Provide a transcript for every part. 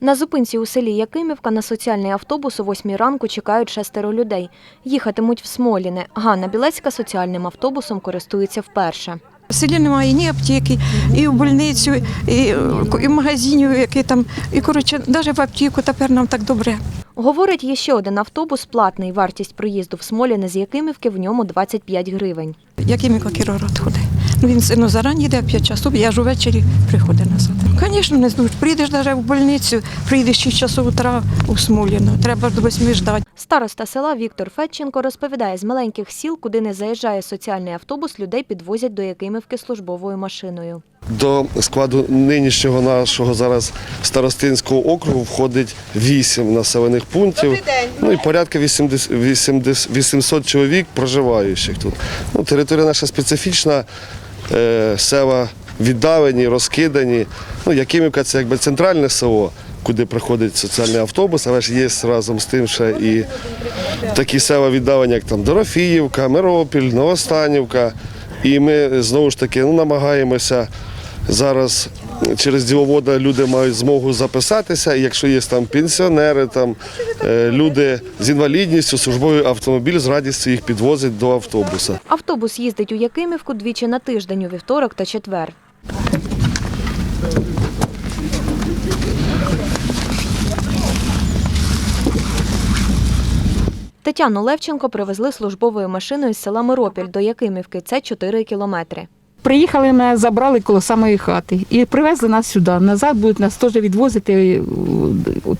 На зупинці у селі Якимівка на соціальний автобус о 8 ранку чекають шестеро людей. Їхатимуть в Смоліне. Ганна Білецька соціальним автобусом користується вперше. В селі немає ні аптеки, і в больницю, і, і в магазині, який там. І коротше, навіть в аптеку тепер нам так добре. Говорить, є ще один автобус платний. Вартість проїзду в Смоліне з Якимівки в ньому 25 гривень. Який Микола Кірород ходить. Ну він ну, зарані йде 5 часов, я ж увечері приходить назад. Звісно, не знаю. Прийдеш навіть в больницю, прийдеш 6 часов утра у Смоліно. Треба до 8 ждати. Староста села Віктор Федченко розповідає, з маленьких сіл, куди не заїжджає соціальний автобус, людей підвозять до Якимівки службовою машиною. До складу нинішнього нашого зараз старостинського округу входить 8 населених пунктів. Ну і порядка 80, 80, 800 чоловік проживаючих тут. Ну, територія наша специфічна, е, села віддалені, розкидані. Ну, Якимівка це якби центральне село, куди приходить соціальний автобус, але ж є разом з тим ще і такі села віддалені, як там Дорофіївка, Миропіль, Новостанівка. І ми знову ж таки ну, намагаємося зараз через діловода люди мають змогу записатися. Якщо є там пенсіонери, там е, люди з інвалідністю, службовий автомобіль з радістю їх підвозить до автобуса. Автобус їздить у Якимівку двічі на тиждень у вівторок та четвер. Тетяну Левченко привезли службовою машиною з села Миропіль до Якимівки. Це 4 кілометри. Приїхали, мене забрали коло самої хати і привезли нас сюди. Назад будуть нас теж відвозити е,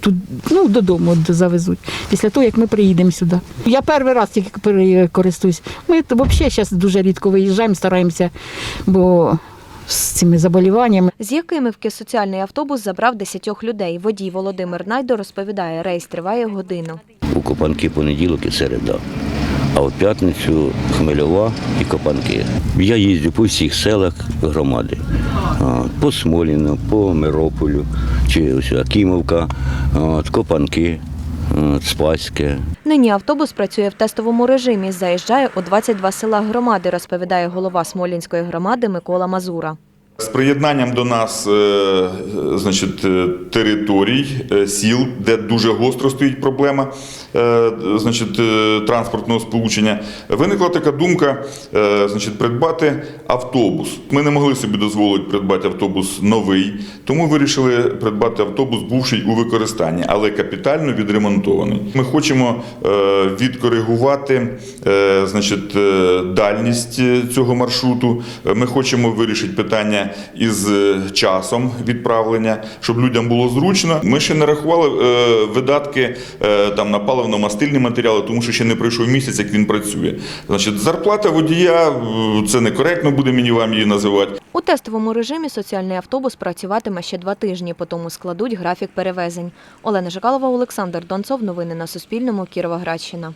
тут, ну, додому завезуть, після того, як ми приїдемо сюди. Я перший раз тільки користуюсь. Ми взагалі зараз дуже рідко виїжджаємо, стараємося, бо з цими заболіваннями. З Якимівки соціальний автобус забрав 10 людей. Водій Володимир Найдо розповідає, рейс триває годину. У Копанки понеділок і середа. А в п'ятницю Хмельова і Копанки. Я їздю по всіх селах громади. По Смоліну, по Мирополю, чи ось Акімовка, Копанки, Спаське. Нині автобус працює в тестовому режимі. Заїжджає у 22 села громади, розповідає голова Смолінської громади Микола Мазура. З приєднанням до нас е, значить, е, територій, е, сіл, де дуже гостро стоїть проблема значить, транспортного сполучення, виникла така думка значить, придбати автобус. Ми не могли собі дозволити придбати автобус новий, тому вирішили придбати автобус, бувший у використанні, але капітально відремонтований. Ми хочемо відкоригувати значить, дальність цього маршруту. Ми хочемо вирішити питання із е, часом відправлення, щоб людям було зручно. Ми ще не рахували е, видатки е, там на паливно-мастильні матеріали, тому що ще не пройшов місяць, як він працює. Значить, зарплата водія це некоректно буде мені вам її називати. У тестовому режимі соціальний автобус працюватиме ще два тижні, по тому складуть графік перевезень. Олена Жикалова, Олександр Донцов. Новини на Суспільному. Кіровоградщина.